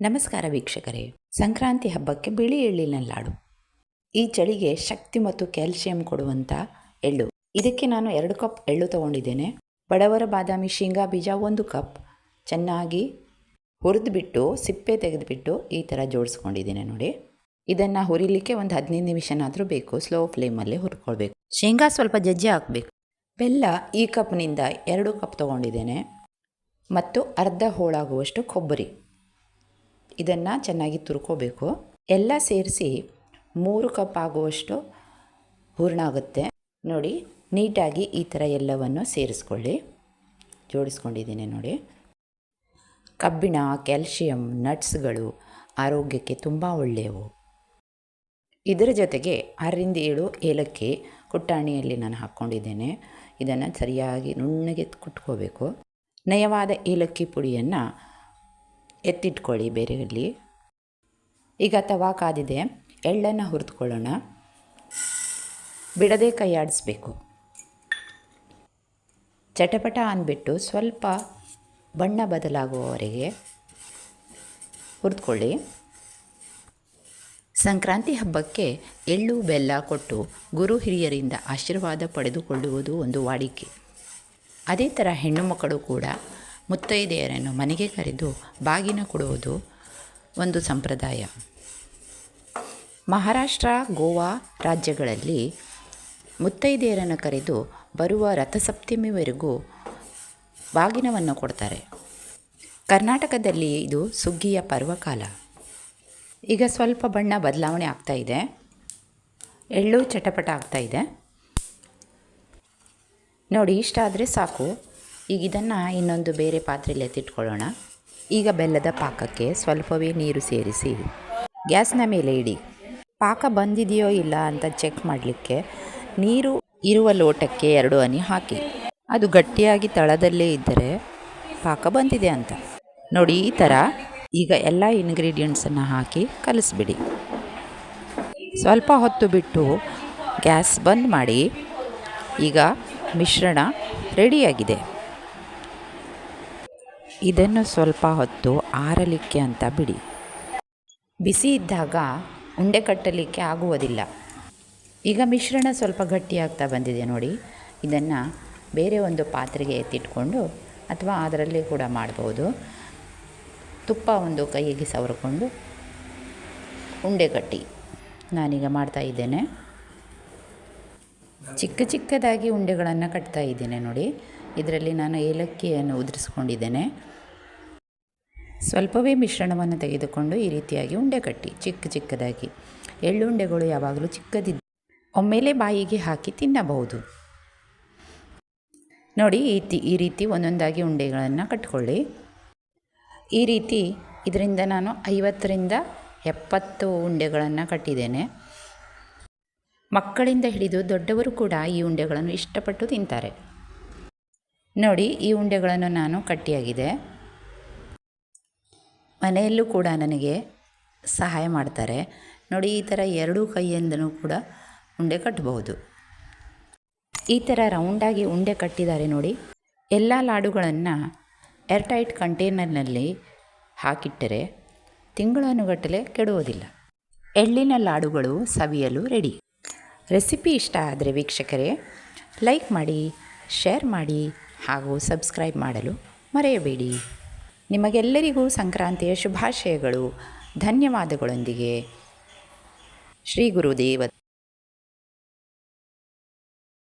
ನಮಸ್ಕಾರ ವೀಕ್ಷಕರೇ. ಸಂಕ್ರಾಂತಿ ಹಬ್ಬಕ್ಕೆ ಬಿಳಿ ಎಳ್ಳಿನ ಲಾಡು. ಈ ಚಳಿಗೆ ಶಕ್ತಿ ಮತ್ತು ಕ್ಯಾಲ್ಸಿಯಂ ಕೊಡುವಂಥ ಎಳ್ಳು. ಇದಕ್ಕೆ ನಾನು ಎರಡು ಕಪ್ ಎಳ್ಳು ತಗೊಂಡಿದ್ದೇನೆ. ಬಡವರ ಬಾದಾಮಿ ಶೇಂಗಾ ಬೀಜ ಒಂದು ಕಪ್. ಚೆನ್ನಾಗಿ ಹುರಿದುಬಿಟ್ಟು, ಸಿಪ್ಪೆ ತೆಗೆದುಬಿಟ್ಟು ಈ ಥರ ಜೋಡಿಸ್ಕೊಂಡಿದ್ದೇನೆ ನೋಡಿ. ಇದನ್ನು ಹುರಿಲಿಕ್ಕೆ ಒಂದು ಹದಿನೈದು ನಿಮಿಷನಾದರೂ ಬೇಕು. ಸ್ಲೋ ಫ್ಲೇಮಲ್ಲಿ ಹುರ್ಕೊಳ್ಬೇಕು. ಶೇಂಗಾ ಸ್ವಲ್ಪ ಜಜ್ಜಿ ಹಾಕಬೇಕು. ಬೆಲ್ಲ ಈ ಕಪ್ನಿಂದ ಎರಡು ಕಪ್ ತೊಗೊಂಡಿದ್ದೇನೆ. ಮತ್ತು ಅರ್ಧ ಹೋಳಾಗುವಷ್ಟು ಕೊಬ್ಬರಿ. ಇದನ್ನು ಚೆನ್ನಾಗಿ ತುರ್ಕೋಬೇಕು. ಎಲ್ಲ ಸೇರಿಸಿ ಮೂರು ಕಪ್ ಆಗುವಷ್ಟು ಹೂರ್ಣ ಆಗುತ್ತೆ. ನೋಡಿ, ನೀಟಾಗಿ ಈ ಥರ ಎಲ್ಲವನ್ನು ಸೇರಿಸ್ಕೊಳ್ಳಿ. ಜೋಡಿಸ್ಕೊಂಡಿದ್ದೀನಿ ನೋಡಿ. ಕಬ್ಬಿಣ, ಕ್ಯಾಲ್ಶಿಯಂ, ನಟ್ಸ್ಗಳು ಆರೋಗ್ಯಕ್ಕೆ ತುಂಬ ಒಳ್ಳೆಯವು. ಇದರ ಜೊತೆಗೆ ಆರರಿಂದ ಏಳು ಏಲಕ್ಕಿ ಕುಟ್ಟಾಣಿಯಲ್ಲಿ ನಾನು ಹಾಕ್ಕೊಂಡಿದ್ದೇನೆ. ಇದನ್ನು ಸರಿಯಾಗಿ ನುಣ್ಣಗೆ ಕುಟ್ಕೋಬೇಕು. ನಯವಾದ ಏಲಕ್ಕಿ ಪುಡಿಯನ್ನು ಎತ್ತಿಟ್ಕೊಳ್ಳಿ ಬೇರೆಯಲ್ಲಿ ಈಗ ತವಾ ಕಾದಿದೆ. ಎಳ್ಳನ್ನು ಹುರಿದುಕೊಳ್ಳೋಣ. ಬಿಡದೆ ಕೈ ಆಡಿಸ್ಬೇಕು. ಚಟಪಟ ಅಂದ್ಬಿಟ್ಟು ಸ್ವಲ್ಪ ಬಣ್ಣ ಬದಲಾಗುವವರೆಗೆ ಹುರಿದುಕೊಳ್ಳಿ. ಸಂಕ್ರಾಂತಿ ಹಬ್ಬಕ್ಕೆ ಎಳ್ಳು, ಬೆಲ್ಲ ಕೊಟ್ಟು ಗುರು ಹಿರಿಯರಿಂದ ಆಶೀರ್ವಾದ ಪಡೆದುಕೊಳ್ಳುವುದು ಒಂದು ವಾಡಿಕೆ. ಅದೇ ಥರ ಹೆಣ್ಣು ಮಕ್ಕಳು ಕೂಡ ಮುತ್ತೈದೆಯರನ್ನು ಮನೆಗೆ ಕರೆದು ಬಾಗಿನ ಕೊಡುವುದು ಒಂದು ಸಂಪ್ರದಾಯ. ಮಹಾರಾಷ್ಟ್ರ, ಗೋವಾ ರಾಜ್ಯಗಳಲ್ಲಿ ಮುತ್ತೈದೆಯರನ್ನು ಕರೆದು ಬರುವ ರಥಸಪ್ತಮಿವರೆಗೂ ಬಾಗಿನವನ್ನು ಕೊಡ್ತಾರೆ. ಕರ್ನಾಟಕದಲ್ಲಿ ಇದು ಸುಗ್ಗಿಯ ಪರ್ವಕಾಲ. ಈಗ ಸ್ವಲ್ಪ ಬಣ್ಣ ಬದಲಾವಣೆ ಆಗ್ತಾ ಇದೆ. ಎಳ್ಳು ಚಟಪಟ ಆಗ್ತಾ ಇದೆ. ನೋಡಿ, ಇಷ್ಟ ಆದರೆ ಸಾಕು. ಈಗ ಇದನ್ನು ಇನ್ನೊಂದು ಬೇರೆ ಪಾತ್ರೆಯಲ್ಲಿ ಎತ್ತಿಟ್ಕೊಳ್ಳೋಣ. ಈಗ ಬೆಲ್ಲದ ಪಾಕಕ್ಕೆ ಸ್ವಲ್ಪವೇ ನೀರು ಸೇರಿಸಿ, ಗ್ಯಾಸ್ನ ಮೇಲೆ ಇಡಿ. ಪಾಕ ಬಂದಿದೆಯೋ ಇಲ್ಲ ಅಂತ ಚೆಕ್ ಮಾಡಲಿಕ್ಕೆ ನೀರು ಇರುವ ಲೋಟಕ್ಕೆ ಎರಡು ಹನಿ ಹಾಕಿ. ಅದು ಗಟ್ಟಿಯಾಗಿ ತಳದಲ್ಲೇ ಇದ್ದರೆ ಪಾಕ ಬಂದಿದೆ ಅಂತ. ನೋಡಿ ಈ ಥರ ಈಗ ಎಲ್ಲ ಇಂಗ್ರೀಡಿಯೆಂಟ್ಸನ್ನು ಹಾಕಿ ಕಲಿಸ್ಬಿಡಿ. ಸ್ವಲ್ಪ ಹೊತ್ತು ಬಿಟ್ಟು ಗ್ಯಾಸ್ ಬಂದ್ ಮಾಡಿ. ಈಗ ಮಿಶ್ರಣ ರೆಡಿಯಾಗಿದೆ ಇದನ್ನು ಸ್ವಲ್ಪ ಹೊತ್ತು ಆರಲಿಕ್ಕೆ ಅಂತ ಬಿಡಿ. ಬಿಸಿ ಇದ್ದಾಗ ಉಂಡೆ ಕಟ್ಟಲಿಕ್ಕೆ ಆಗುವುದಿಲ್ಲ. ಈಗ ಮಿಶ್ರಣ ಸ್ವಲ್ಪ ಗಟ್ಟಿಯಾಗ್ತಾ ಬಂದಿದೆ ನೋಡಿ. ಇದನ್ನು ಬೇರೆ ಒಂದು ಪಾತ್ರೆಗೆ ಎತ್ತಿಟ್ಕೊಂಡು ಅಥವಾ ಅದರಲ್ಲಿ ಕೂಡ ಮಾಡ್ಬೋದು. ತುಪ್ಪ ಒಂದು ಕೈಗೆ ಸವರ್ಕೊಂಡು ಉಂಡೆ ಕಟ್ಟಿ. ನಾನೀಗ ಮಾಡ್ತಾ ಇದ್ದೇನೆ. ಚಿಕ್ಕ ಚಿಕ್ಕದಾಗಿ ಉಂಡೆಗಳನ್ನು ಕಟ್ತಾ ಇದ್ದೇನೆ ನೋಡಿ. ಇದರಲ್ಲಿ ನಾನು ಏಲಕ್ಕಿಯನ್ನು ಉದುರಿಸ್ಕೊಂಡಿದ್ದೇನೆ. ಸ್ವಲ್ಪವೇ ಮಿಶ್ರಣವನ್ನು ತೆಗೆದುಕೊಂಡು ಈ ರೀತಿಯಾಗಿ ಉಂಡೆ ಕಟ್ಟಿ, ಚಿಕ್ಕ ಚಿಕ್ಕದಾಗಿ. ಎಳ್ಳುಂಡೆಗಳು ಯಾವಾಗಲೂ ಚಿಕ್ಕದಿದ್ದು ಒಮ್ಮೆಲೆ ಬಾಯಿಗೆ ಹಾಕಿ ತಿನ್ನಬಹುದು. ನೋಡಿ, ಈ ಈ ರೀತಿ ಒಂದೊಂದಾಗಿ ಉಂಡೆಗಳನ್ನು ಕಟ್ಕೊಳ್ಳಿ. ಈ ರೀತಿ ಇದರಿಂದ ನಾನು ಐವತ್ತರಿಂದ ಎಪ್ಪತ್ತು ಉಂಡೆಗಳನ್ನು ಕಟ್ಟಿದ್ದೇನೆ. ಮಕ್ಕಳಿಂದ ಹಿಡಿದು ದೊಡ್ಡವರು ಕೂಡ ಈ ಉಂಡೆಗಳನ್ನು ಇಷ್ಟಪಟ್ಟು ತಿಂತಾರೆ. ನೋಡಿ, ಈ ಉಂಡೆಗಳನ್ನು ನಾನು ಕಟ್ಟಿಯಾಗಿದೆ. ಮನೆಯಲ್ಲೂ ಕೂಡ ನನಗೆ ಸಹಾಯ ಮಾಡ್ತಾರೆ. ನೋಡಿ, ಈ ಥರ ಎರಡೂ ಕೈಯಿಂದನೂ ಕೂಡ ಉಂಡೆ ಕಟ್ಟಬಹುದು. ಈ ಥರ ರೌಂಡಾಗಿ ಉಂಡೆ ಕಟ್ಟಿದ್ದಾರೆ ನೋಡಿ. ಎಲ್ಲ ಲಾಡುಗಳನ್ನು ಏರ್ಟೈಟ್ ಕಂಟೈನರ್ನಲ್ಲಿ ಹಾಕಿಟ್ಟರೆ ತಿಂಗಳನುಗಟ್ಟಲೆ ಕೆಡುವುದಿಲ್ಲ. ಎಳ್ಳಿನ ಲಾಡುಗಳು ಸವಿಯಲು ರೆಡಿ ರೆಸಿಪಿ ಇಷ್ಟ ಆದರೆ ವೀಕ್ಷಕರೇ ಲೈಕ್ ಮಾಡಿ ಶೇರ್ ಮಾಡಿ. ಹಾಗೂ ಸಬ್ಸ್ಕ್ರೈಬ್ ಮಾಡಲು ಮರೆಯಬೇಡಿ. ನಿಮಗೆಲ್ಲರಿಗೂ ಸಂಕ್ರಾಂತಿಯ ಶುಭಾಶಯಗಳು. ಧನ್ಯವಾದಗಳೊಂದಿಗೆ ಶ್ರೀ ಗುರುದೇವ